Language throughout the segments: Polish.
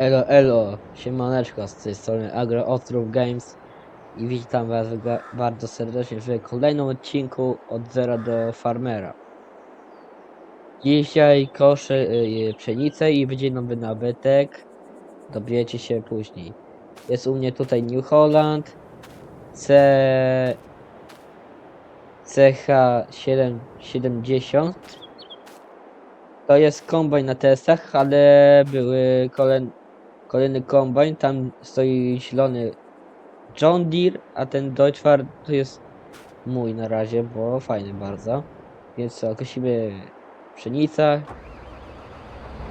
Elo, elo, siemaneczko, z tej strony Agro Ostrów Games i witam was bardzo serdecznie w kolejnym odcinku od zera do farmera. Dzisiaj koszę y, pszenicę i wyjdzie nowy nabytek, dowiecie się później. Jest u mnie tutaj New Holland, C... CH770 to jest kombajn na testach, ale były kolej, kolejny kombajn, tam stoi zielony John Deere, a ten Deutschfahrt to jest mój na razie, bo fajny bardzo. Więc kosimy pszenica,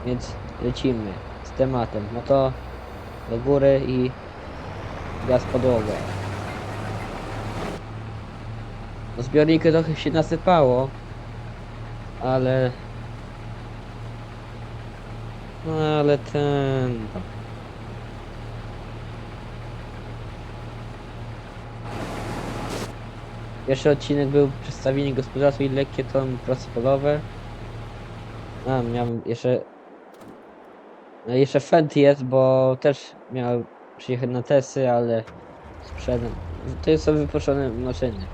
więc lecimy z tematem. No to do góry i gaz podłogę. No zbiorniki trochę się nasypało, ale no ale ten... Pierwszy odcinek był przedstawienie gospodarstwa i lekkie to prace polowe. A, miałem jeszcze... No jeszcze Fendt jest, bo też miał przyjechać na testy, ale sprzedam. To są wypoczone maszyny.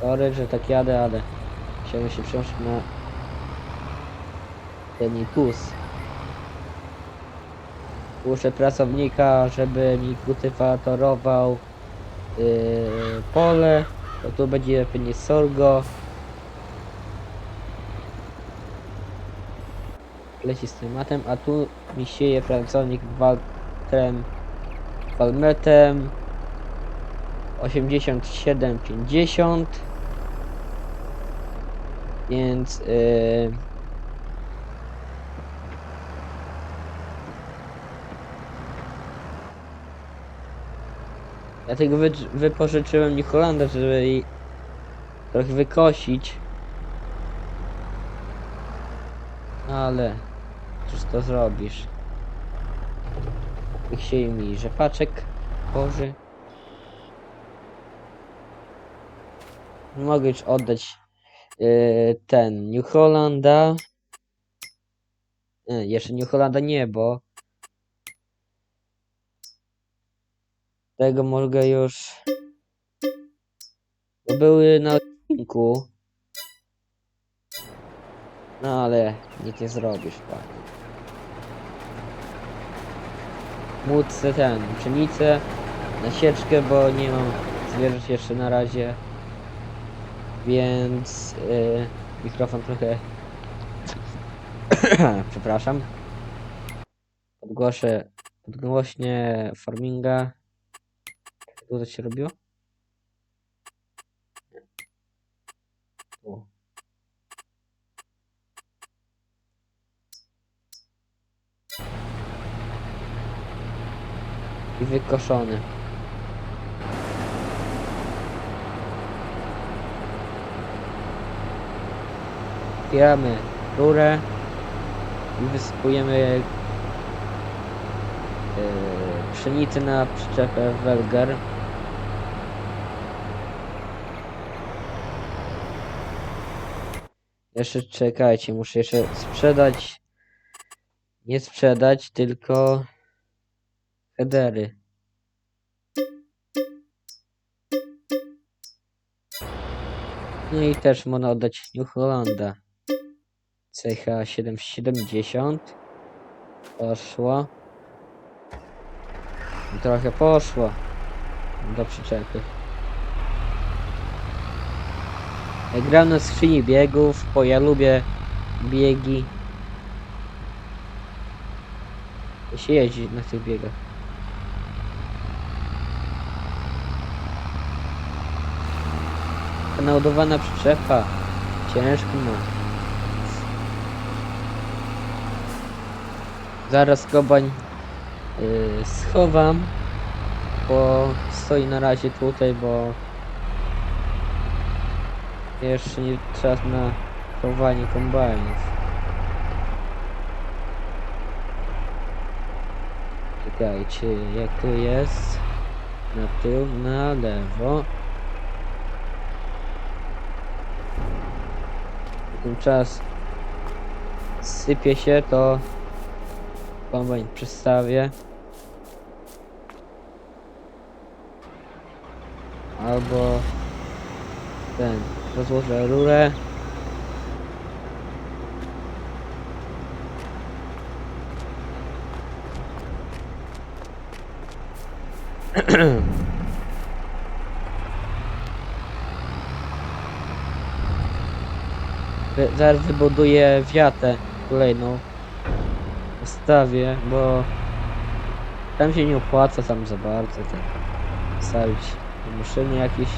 Sorry, że tak jadę, ale chciałem się przełączyć na ten. Muszę pracownika, żeby mi kultywatorował yy, pole. To tu będzie pewnie sorgo. Leci z tematem, a tu mi sieje pracownik waltrem palmetem 87,50 więc yy, dlatego wy, wypożyczyłem New Hollanda, żeby jej trochę wykosić. Ale cóż to zrobisz? Niech się mi rzepaczek Boży. Mogę już oddać yy, ten New Hollanda. Nie, jeszcze New Hollanda nie, bo tego mogę już. Były na odcinku. No ale nic nie zrobisz, panie. Móc ten, pszenicę, na sieczkę, bo nie mam zwierząt jeszcze na razie więc yy, mikrofon trochę przepraszam podgłoszę podgłośnie farminga to się robiło i wykoszony otwieramy rurę i wysypujemy yy, pszenicę na przyczepę Welger. Jeszcze czekajcie, muszę jeszcze sprzedać. Nie sprzedać, tylko headery. No i też można oddać New Hollanda. CH770 poszło trochę poszło do przyczepy Ja gram na skrzyni biegów bo ja lubię biegi. Ja się jeździ na tych biegach. Naładowana przyczepa. Ciężko ma. Zaraz kobań yy, schowam, bo stoi na razie tutaj, bo jeszcze nie czas na chowanie kombajnów. Czekajcie, jak tu jest? Na tył, na lewo. ten czas sypie się, to kombajn przestawię. Albo ten, rozłożę rurę. Zaraz wybuduję wiatę kolejną. Postawię, bo tam się nie opłaca tam za bardzo tak stawić maszyny jakieś.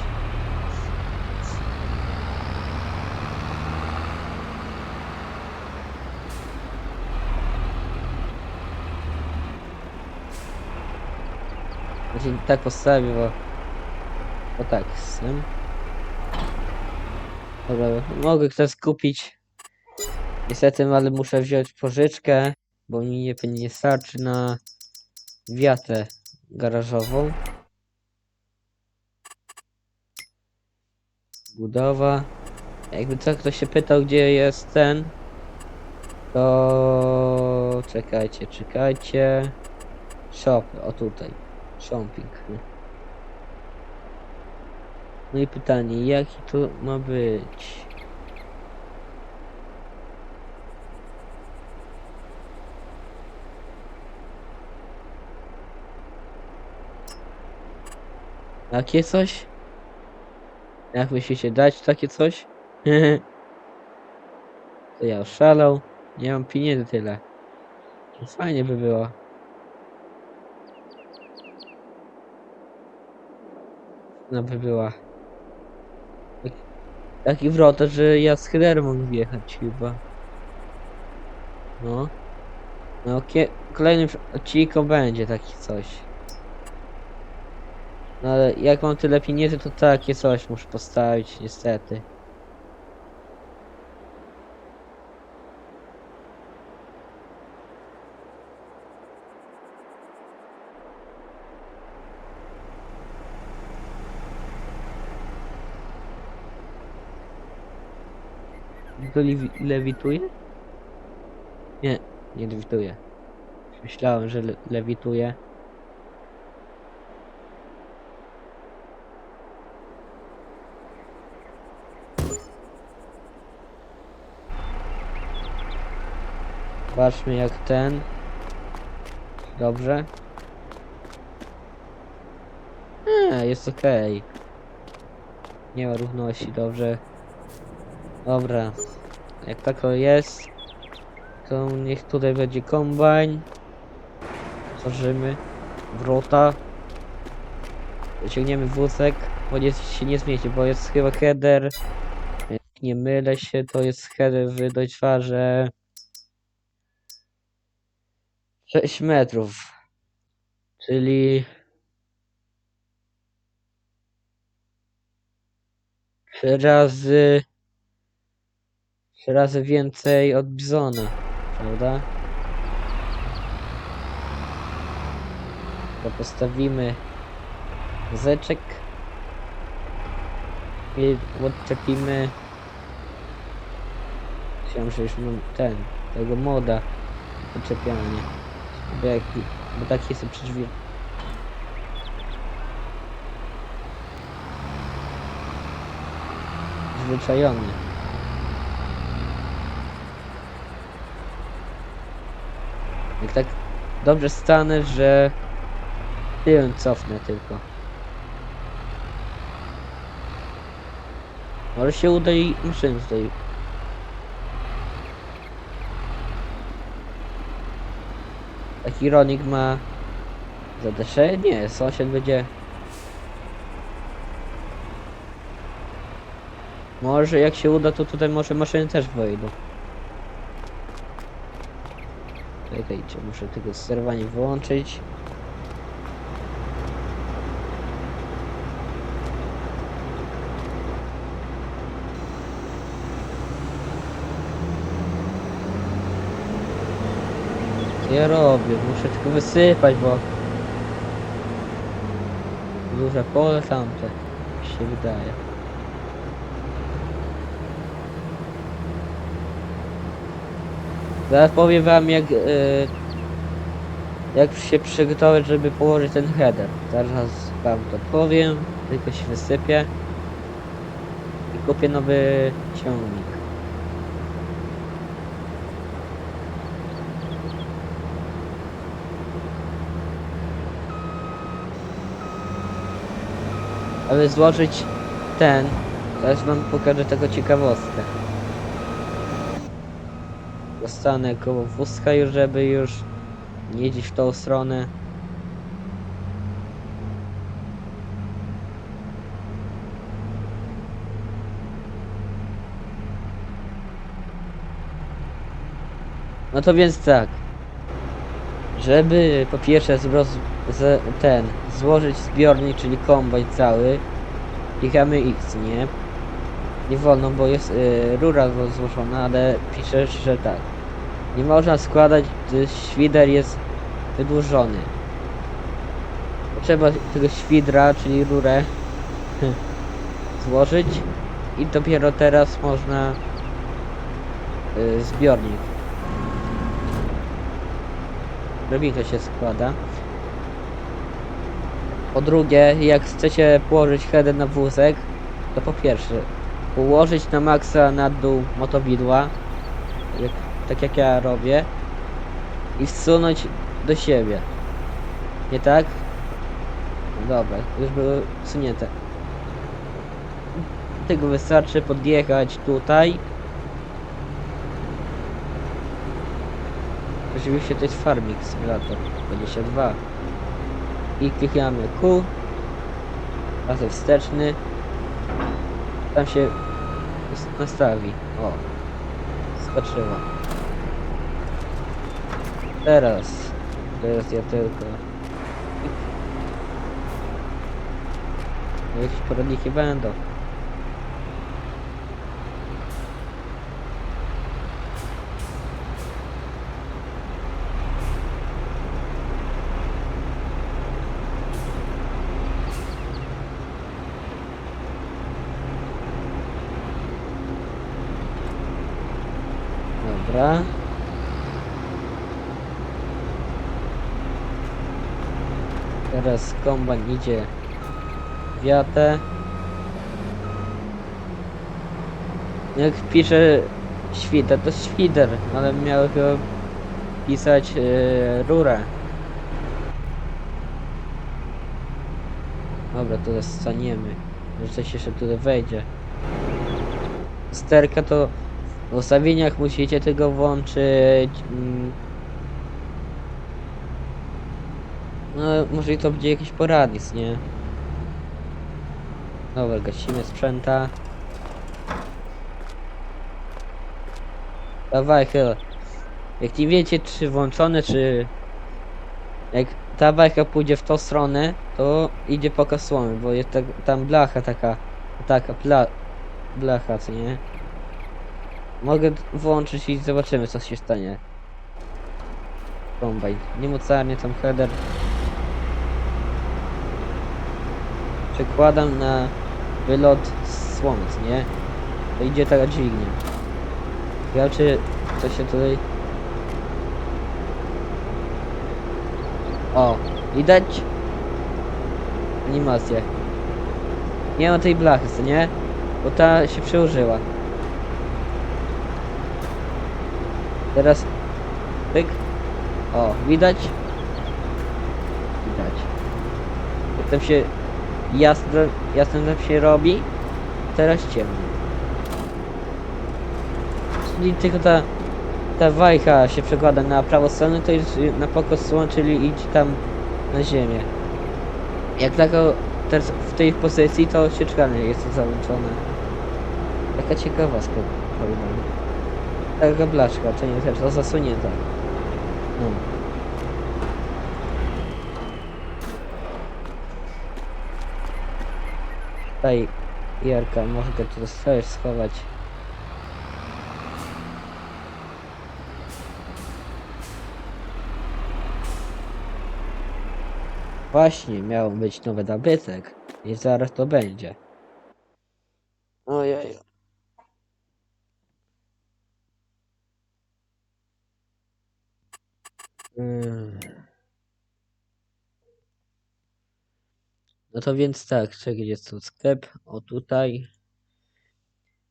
Znaczy tak postawię, bo, bo tak jestem. Dobra, mogę ktoś kupić. Niestety, ale muszę wziąć pożyczkę, bo mi nie, nie starczy na wiatę garażową. Budowa. Jakby co ktoś się pytał, gdzie jest ten, to czekajcie, czekajcie. Shop, o tutaj. Shopping. No i pytanie, jaki to ma być? Takie coś? Jak myślicie, dać takie coś? to ja oszalał. Nie mam pieniędzy tyle. Fajnie by było. No by była. Tak- Taki wrota, że ja z headerem mogę wjechać chyba. No. No kie- kolejnym odcinku będzie taki coś. No ale jak mam tyle pieniędzy, to takie coś muszę postawić, niestety. To lewi lewituje? Nie, nie lewituje. Myślałem, że le lewituje. Patrzmy jak ten. Dobrze. Nie, jest ok. Nie ma równości, dobrze. Dobra. Jak tak to jest, to niech tutaj będzie kombajn. Tworzymy wrota. Wyciągniemy wózek, bo nie, się nie zmieści, bo jest chyba header. Nie mylę się, to jest header w Deutschfarze 6 metrów. Czyli razy trzy razy więcej od bizona, prawda? To postawimy wózeczek i odczepimy Myślałem, że już ten, tego moda podczepianie. Bo, jak, bo tak jestem przy drzwi. Zwyczajony. Jak tak dobrze stanę, że tyłem cofnę tylko. Może się uda i maszynę tutaj. Taki ronik ma zadesze? Nie, sąsiad będzie. Może jak się uda, to tutaj może maszyny też wejdą. Czekajcie, muszę tego sterowanie wyłączyć. Ja robię? Muszę tylko wysypać, bo duże pole tamte się wydaje. Zaraz powiem wam jak, e, jak się przygotować, żeby położyć ten header. Zaraz wam to powiem, tylko się wysypię. I kupię nowy ciągnik. aby złożyć ten, teraz wam pokażę tego ciekawostkę. Dostanę koło wózka już, żeby już nie jeździć w tą stronę. No to więc tak. Żeby po pierwsze zroz, z, ten złożyć zbiornik, czyli kombajn cały, klikamy X, nie? Nie wolno, bo jest y, rura zło- złożona, ale piszesz, że tak. Nie można składać, gdy świder jest wydłużony. Trzeba tego świdra, czyli rurę złożyć i dopiero teraz można y, zbiornik. Drobinkę się składa. Po drugie, jak chcecie położyć header na wózek, to po pierwsze, ułożyć na maksa na dół motowidła, tak jak ja robię, i wsunąć do siebie. Nie tak? Dobra, już były wsunięte. Tego wystarczy podjechać tutaj. Oczywiście to jest Farming Simulator 22 i klikamy Q razem wsteczny tam się nastawi o skoczyła teraz. Ja tylko. Jakieś poradniki będą Dobra. Teraz kombajn idzie wiatę. Jak pisze świder, to świder, ale miały chyba pisać yy, rurę. Dobra, to staniemy. Może coś jeszcze tutaj wejdzie. Sterka to w ustawieniach musicie tego włączyć. mm. No, może to będzie jakiś poradnik, nie? Dobra, gasimy sprzęta. Dawaj, chyba. Jak nie wiecie, czy włączone, czy... Jak ta bajka pójdzie w tą stronę, to idzie pokaz słomy, bo jest tak, tam blacha taka, taka pla, blacha, co nie? Mogę włączyć i zobaczymy co się stanie. Kombajn. Niemocarnie tam header. Przekładam na wylot słońc, nie? To idzie taka dźwignia. Ja czy co się tutaj... O, widać? Animację. Nie ma tej blachy, co nie? Bo ta się przełożyła. Teraz pyk. O, widać? Widać. Potem się jasno, jasno tam się robi. Teraz ciemno. Czyli tylko ta ta wajcha się przekłada na prawą stronę, to jest y, na pokos słońca, czyli tam na ziemię. Jak tako teraz w tej pozycji, to sieczkanie jest załączone. Taka ciekawostka, powiem. Taka blaszka, to nie też, to zasunięta. No. Tutaj Jarka, może go tu dostajesz schować. Właśnie, miał być nowy nabytek i zaraz to będzie. Ojej. Mm. No to więc tak, czekaj, jest tu sklep, o tutaj.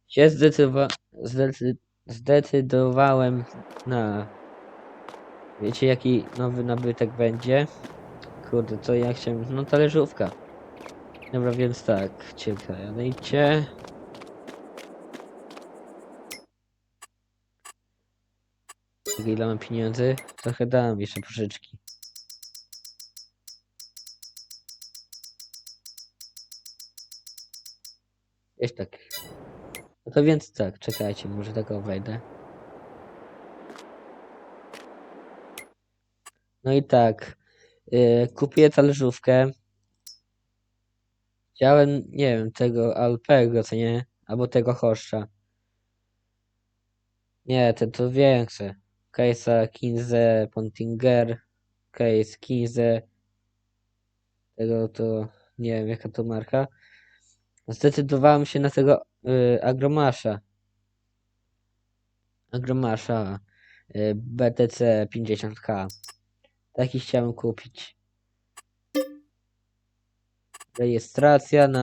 Się zdecydowa zdecy zdecydowałem na... Wiecie jaki nowy nabytek będzie? Kurde, to ja chciałem... No talerzówka. Dobra, więc tak, czekajcie. Ile mam pieniędzy? Trochę dam jeszcze pożyczki. Jest tak. No to więc tak, czekajcie, może tego wejdę. No i tak. Yy, kupię talerzówkę. Chciałem, nie wiem, tego Alpego, co nie? Albo tego Horsza. Nie, ten to większe. Case'a Kinze Pontinger. Case Kinze. Tego to nie wiem jaka to marka. Zdecydowałem się na tego y, Agromasza. Agromasza y, BTC 50K. Taki chciałem kupić. Rejestracja na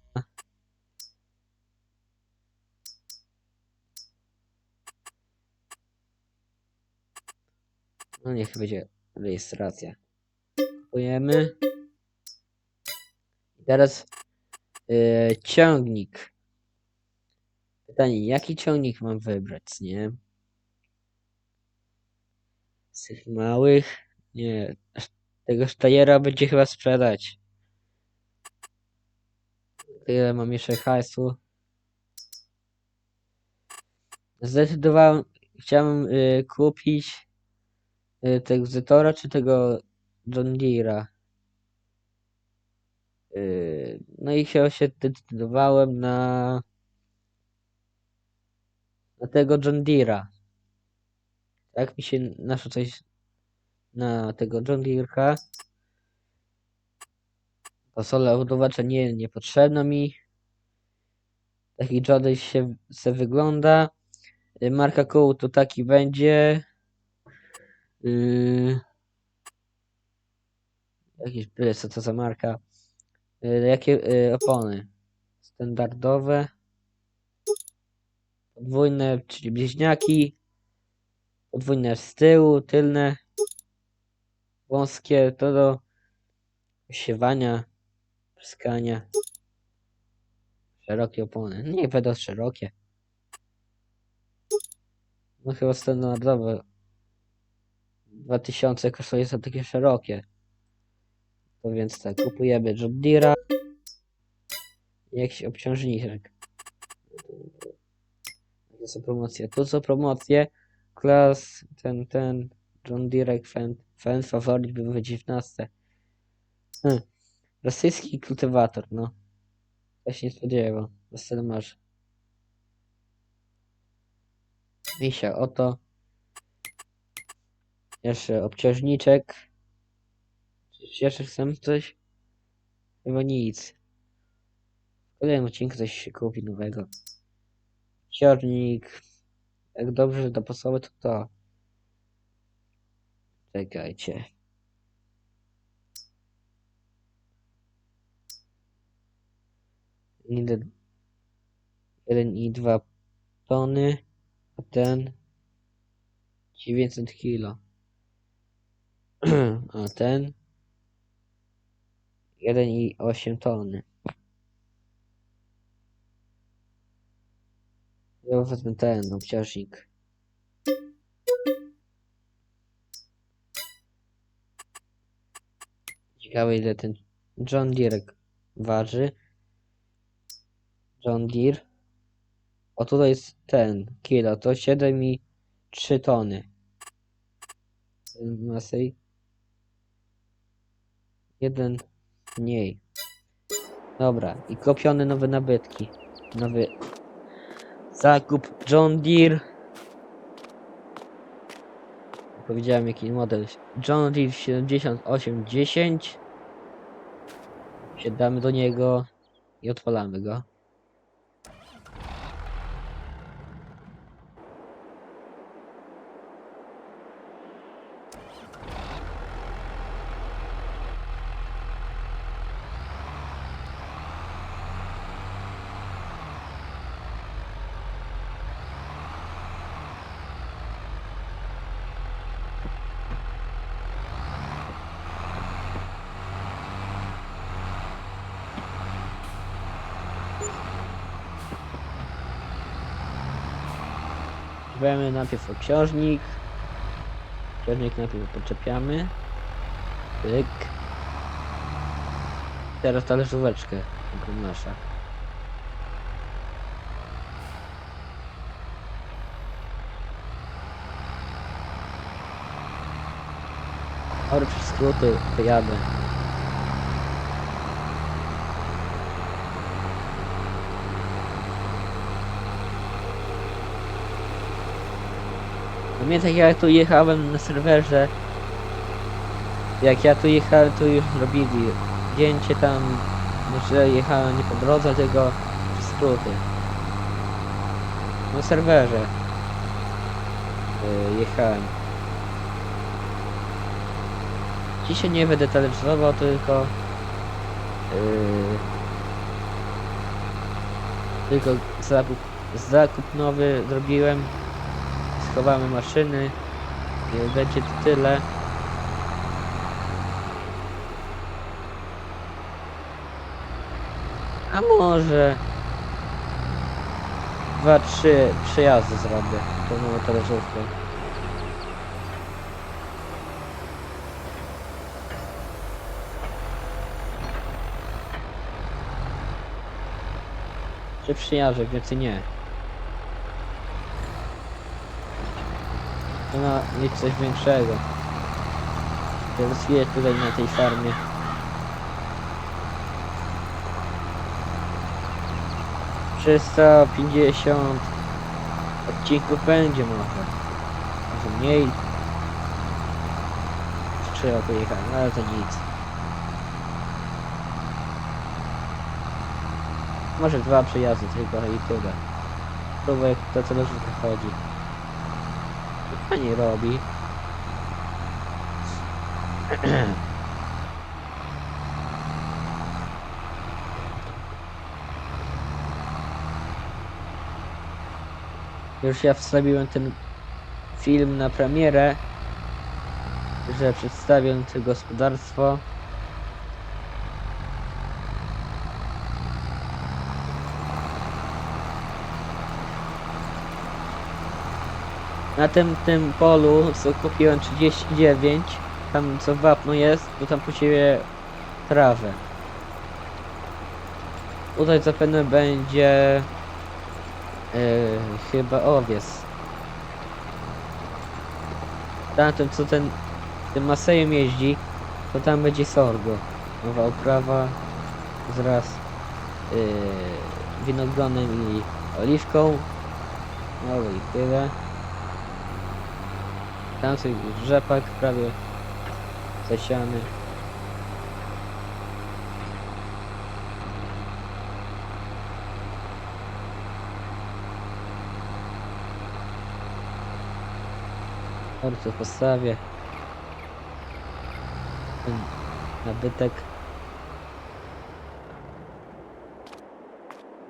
No niech będzie rejestracja. Kupujemy. I teraz yy, ciągnik. Pytanie, jaki ciągnik mam wybrać, nie? Z tych małych? Nie. Tego Steyera będzie chyba sprzedać. Tyle mam jeszcze hajsu. Zdecydowałem, chciałem y, kupić y, tego Zetora czy tego John Deere'a. No i się, się zdecydowałem na, na tego John Deere'a. Tak mi się naszło coś na tego John Deere'a. Konsola ładowacza nie, nie potrzebna mi. Taki Jody się se wygląda. Marka kół to taki będzie. Yy... Jakieś byle co to za marka. Yy, jakie yy, opony? Standardowe. Podwójne, czyli bliźniaki. Podwójne z tyłu, tylne. Wąskie to do siewania, pryskania. Szerokie opony. Nie będą szerokie. No chyba standardowe. 2000 kosztuje za takie szerokie. Więc tak, kupujemy John Deere'a. Jakiś obciążniczek. To są promocje. Tu są promocje. Klas, ten, ten. John Deere Fan, fan faworyt były 19. Hmm. Rosyjski kultywator, no. Ja się nie spodziewał. Wesele masz. Misia, oto. Jeszcze obciążniczek. Jeszcze chcę coś? Chyba nic. W kolejnym odcinku coś się kupi nowego. Ciornik. Jak dobrze dopasowy to to. Czekajcie. Jeden i dwa tony, a ten 900 kilo. A ten 1,8 tony. Ja wezmę ten obciążnik. Ciekawe ile ten John Deere waży. John Deere. O tutaj jest ten kilo, to 7,3 tony. Masej. Jeden mniej. Dobra, i kopione nowe nabytki. Nowy zakup John Deere. Powiedziałem jaki model. John Deere 7810. Siadamy do niego i odpalamy go. Najpierw książnik. Książnik najpierw podczepiamy. Pyk. Teraz talerzóweczkę. Tylko nasza. Przez skróty pojadę. Pamiętam jak tu jechałem na serwerze. Jak ja tu jechałem, to już robili zdjęcie tam, że jechałem nie po drodze, tylko przez skróty. Na serwerze yy, jechałem. Dzisiaj nie będę telewizował, tylko yy, tylko zakup, zakup nowy zrobiłem. Schowamy maszyny. I będzie tyle. A może dwa, trzy przejazdy zrobię tą nową talerzówkę. Trzy przyjazdek, więcej nie. To ma mieć coś większego. Teraz tutaj na tej farmie. Trzysta pięćdziesiąt odcinków będzie może. Może mniej. Trzeba pojechać, no ale to nic. Może dwa przejazdy tylko i tyle. Próbuję to co dobrze chodzi. Pani robi. Już ja wstawiłem ten film na premierę, że przedstawię to gospodarstwo. Na tym, tym polu, co kupiłem 39, tam co wapno jest, to tam posieję trawę. Tutaj zapewne będzie yy, chyba owiec. Na tym co ten tym Masejem jeździ, to tam będzie sorgo. Nowa uprawa wraz yy, winogronem i oliwką. No i tyle. Tam sobie rzepak prawie zasiany. Bardzo postawię. Ten nabytek.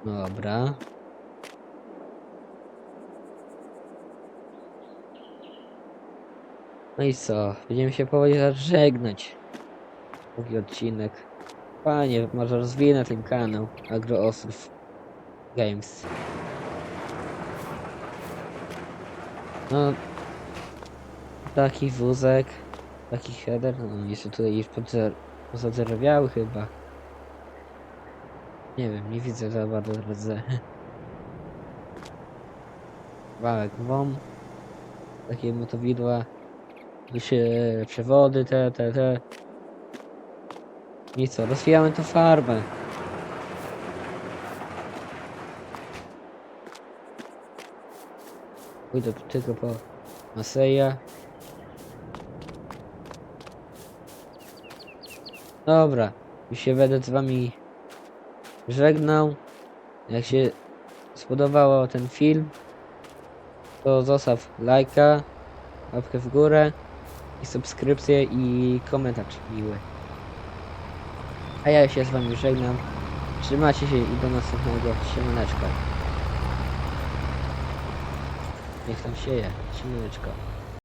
Dobra. No i co? Będziemy się powoli żegnać. Drugi odcinek. Panie, może rozwinę ten kanał Agroostrów Games. No, taki wózek, taki header, no jeszcze tutaj już zadzerawiały chyba. Nie wiem, nie widzę za bardzo rdze. Wałek WOM, takie motowidła, się przewody, te, te, te. I co, rozwijamy tą farmę. Pójdę tylko po Maseja. Dobra, już się będę z wami żegnał. Jak się spodobało ten film, to zostaw lajka, łapkę w górę i subskrypcję i komentarz miły. A ja się z wami żegnam. Trzymajcie się i do następnego siemaneczka. Niech tam sieje, siemaneczko.